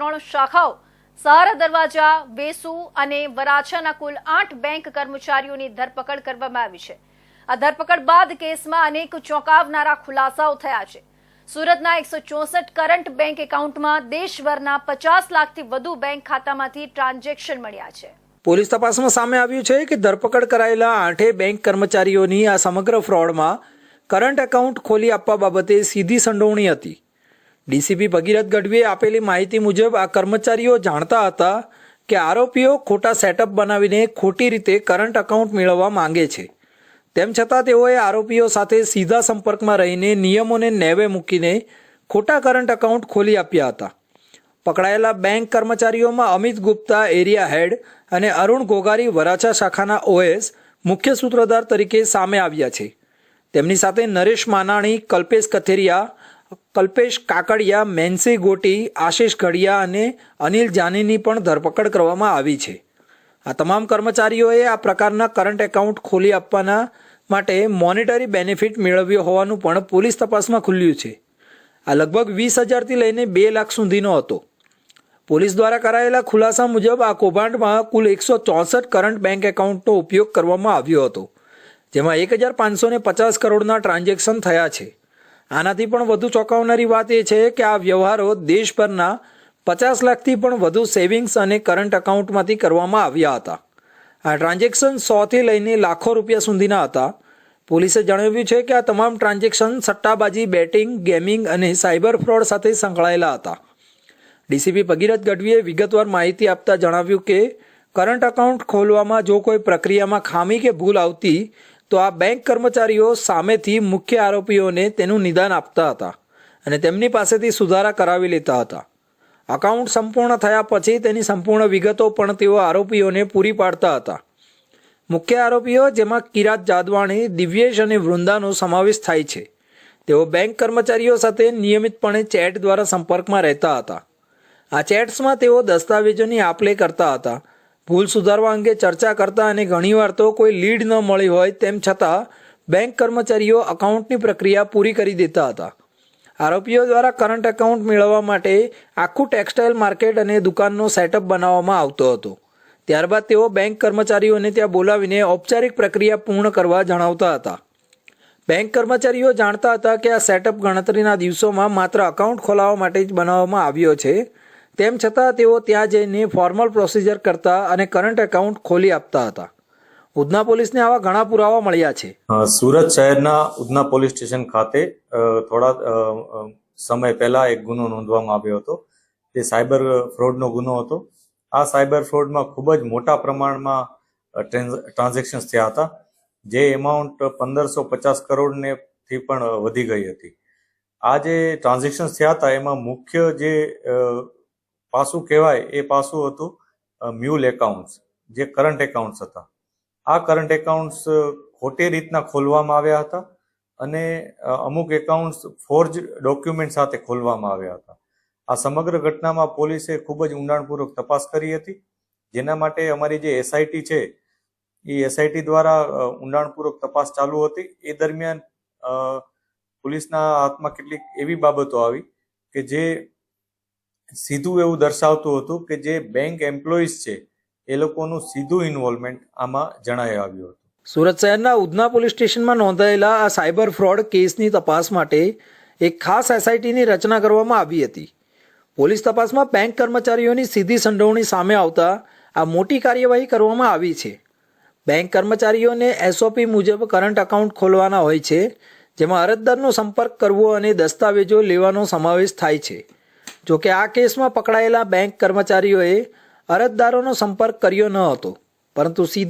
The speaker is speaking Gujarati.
ત્રણ શાખાઓ સહારા દરવાજા વેસુ અને વરાછાના કુલ આઠ બેંક કર્મચારીઓની ધરપકડ કરવામાં આવી છે. આ ધરપકડ બાદ કેસમાં અનેક ચોંકાવનારા ખુલાસાઓ થયા છે. સુરતના એકસો ચોસઠ કરંટ બેંક એકાઉન્ટમાં દેશભરના પચાસ લાખથી વધુ બેંક ખાતામાંથી ટ્રાન્ઝેક્શન મળ્યા છે. પોલીસ તપાસમાં સામે આવ્યું છે કે ધરપકડ કરાયેલા આઠે બેંક કર્મચારીઓની આ સમગ્ર ફ્રોડમાં કરંટ એકાઉન્ટ ખોલી આપવા બાબતે સીધી સંડોવણી હતી. ડીસીપી ભગીરથ ગઢવીએ આપેલી માહિતી મુજબ આ કર્મચારીઓ જાણતા હતા કે આરોપીઓ ખોટા સેટઅપ બનાવીને ખોટી રીતે કરંટ એકાઉન્ટ મેળવવા માંગે છે. તેમ છતાં તેઓએ આરોપીઓ સાથે સીધા સંપર્કમાં રહીને નિયમોને નેવે મૂકીને ખોટા કરંટ એકાઉન્ટ ખોલી આપ્યા હતા. પકડાયેલા બેંક કર્મચારીઓમાં અમિત ગુપ્તા એરિયા હેડ અને અરુણ ગોગારી વરાછા શાખાના ઓએસ મુખ્ય સૂત્રધાર તરીકે સામે આવ્યા છે. તેમની સાથે નરેશ માનાણી, કલ્પેશ કથેરિયા કલ્પેશ કાકડિયા, મેન્સી ગોટી, આશિષ ઘડિયા અને અનિલ જાનીની પણ ધરપકડ કરવામાં આવી છે. આ તમામ કર્મચારીઓએ આ પ્રકારના કરંટ એકાઉન્ટ ખોલી આપવાના માટે મોનિટરી બેનિફિટ મેળવ્યો હોવાનું પણ પોલીસ તપાસમાં ખુલ્યું છે. આ લગભગ વીસ હજારથી લઈને બે લાખ સુધીનો હતો. પોલીસ દ્વારા કરાયેલા ખુલાસા મુજબ આ કૌભાંડમાં કુલ એકસો ચોસઠ કરંટ બેંક એકાઉન્ટનો ઉપયોગ કરવામાં આવ્યો હતો, જેમાં એક હજાર પાંચસો પચાસ કરોડના ટ્રાન્ઝેક્શન થયા છે. આનાથી પણ વધુ ચોંકાવનારી વાત એ છે કે આ વ્યવહારો દેશભરના પચાસ લાખથી પણ વધુ સેવિંગ્સ અને કરંટ એકાઉન્ટમાંથી કરવામાં આવ્યા હતા. આ ટ્રાન્ઝેક્શન સોથી લઈને લાખો રૂપિયા સુધીના હતા. પોલીસે જણાવ્યું છે કે આ તમામ ટ્રાન્ઝેક્શન સટ્ટાબાજી, બેટિંગ, ગેમિંગ અને સાયબર ફ્રોડ સાથે સંકળાયેલા હતા. ડીસીપી ભગીરથ ગઢવીએ વિગતવાર માહિતી આપતા જણાવ્યું કે, કરંટ એકાઉન્ટ ખોલવામાં જો કોઈ પ્રક્રિયામાં ખામી કે ભૂલ આવતી તો આ બેંક કર્મચારીઓ સામેથી મુખ્ય આરોપીઓને તેનું નિદાન આપતા હતા અને તેમની પાસેથી સુધારા કરાવી લેતા હતા. અકાઉન્ટ સંપૂર્ણ થયા પછી તેની સંપૂર્ણ વિગતો પણ તેઓ આરોપીઓને પૂરી પાડતા હતા. મુખ્ય આરોપીઓ જેમાં કિરાત જાદવાણી, દિવ્યેશ અને વૃંદાનો સમાવેશ થાય છે. તેઓ બેંક કર્મચારીઓ સાથે નિયમિતપણે ચેટ દ્વારા સંપર્કમાં રહેતા હતા. આ ચેટ્સમાં તેઓ દસ્તાવેજોની આપલે કરતા હતા ભૂલ સુધારવા અંગે ચર્ચા કરતા અને ઘણીવાર તો કોઈ લીડ ન મળી હોય તેમ છતાં બેંક કર્મચારીઓ અકાઉન્ટની પ્રક્રિયા પૂરી કરી દેતા હતા. આરોપીઓ દ્વારા કરંટ એકાઉન્ટ મેળવવા માટે આખું ટેક્સટાઇલ માર્કેટ અને દુકાનનો સેટઅપ બનાવવામાં આવતો હતો. ત્યારબાદ તેઓ બેંક કર્મચારીઓને ત્યાં બોલાવીને ઔપચારિક પ્રક્રિયા પૂર્ણ કરવા જણાવતા હતા. બેંક કર્મચારીઓ જાણતા હતા કે આ સેટઅપ ગણતરીના દિવસોમાં માત્ર અકાઉન્ટ ખોલાવવા માટે જ બનાવવામાં આવ્યો છે. તેમ છતાં તેઓ ત્યાં જઈને ફોર્મલ પ્રોસિજર કરતા અને કરંટ એકાઉન્ટ ખોલી આપતા હતા. ઉધના પોલીસને આવા ઘણા પુરાવા મળ્યા છે. સુરત શહેરના ઉધના પોલીસ સ્ટેશન ખાતે થોડા સમય પહેલા એક ગુનો નોંધવામાં આવ્યો હતો. તે સાયબર ફ્રોડનો ગુનો હતો. આ સાયબર ફ્રોડમાં ખૂબ જ મોટા પ્રમાણમાં ટ્રાન્ઝેક્શન્સ થયા હતા, જે એમાઉન્ટ પંદરસો પચાસ કરોડને થી પણ વધી ગઈ હતી. આ જે ટ્રાન્ઝેક્શન્સ થયા હતા, એમાં મુખ્ય જે પાસું કહેવાય એ પાસું હતું મ્યુલ એકાઉન્ટ્સ, જે કરંટ એકાઉન્ટ્સ હતા. આ કરંટ એકાઉન્ટ્સ ખોટી રીતના ખોલવામાં આવ્યા હતા અને અમુક એકાઉન્ટ્સ ફોર્જ ડોક્યુમેન્ટ સાથે ખોલવામાં આવ્યા હતા. આ સમગ્ર ઘટનામાં પોલીસે ખૂબ જ ઊંડાણપૂર્વક તપાસ કરી હતી, જેના માટે અમારી જે એસઆઈટી છે, એ એસઆઈટી દ્વારા ઊંડાણપૂર્વક તપાસ ચાલુ હતી. એ દરમિયાન પોલીસના હાથમાં કેટલીક એવી બાબતો આવી કે જે સીધું એવું દર્શાવતું હતું કે જે બેંક એમ્પ્લોઈઝ છે, એ લોકોનું સીધું ઇન્વોલ્વમેન્ટ આમાં જણાઈ આવ્યું હતું. સુરત શહેરના ઉધના પોલીસ સ્ટેશનમાં નોંધાયેલા આ સાયબર ફ્રોડ કેસની તપાસ માટે એક ખાસ એસઆઈટીની રચના કરવામાં આવી હતી. પોલીસ તપાસમાં બેંક કર્મચારીઓની સીધી સંડોવણી સામે આવતા આ મોટી કાર્યવાહી કરવામાં આવી છે. બેંક કર્મચારીઓને એસઓપી મુજબ કરંટ એકાઉન્ટ ખોલવાના હોય છે, જેમાં અરજદારનો સંપર્ક કરવો અને દસ્તાવેજો લેવાનો સમાવેશ થાય છે. જો કે આ કેસમાં પકડાયેલા બેંક કર્મચારીઓએ અરજદારોનો સંપર્ક કર્યો ન હતો પરંતુ સીધા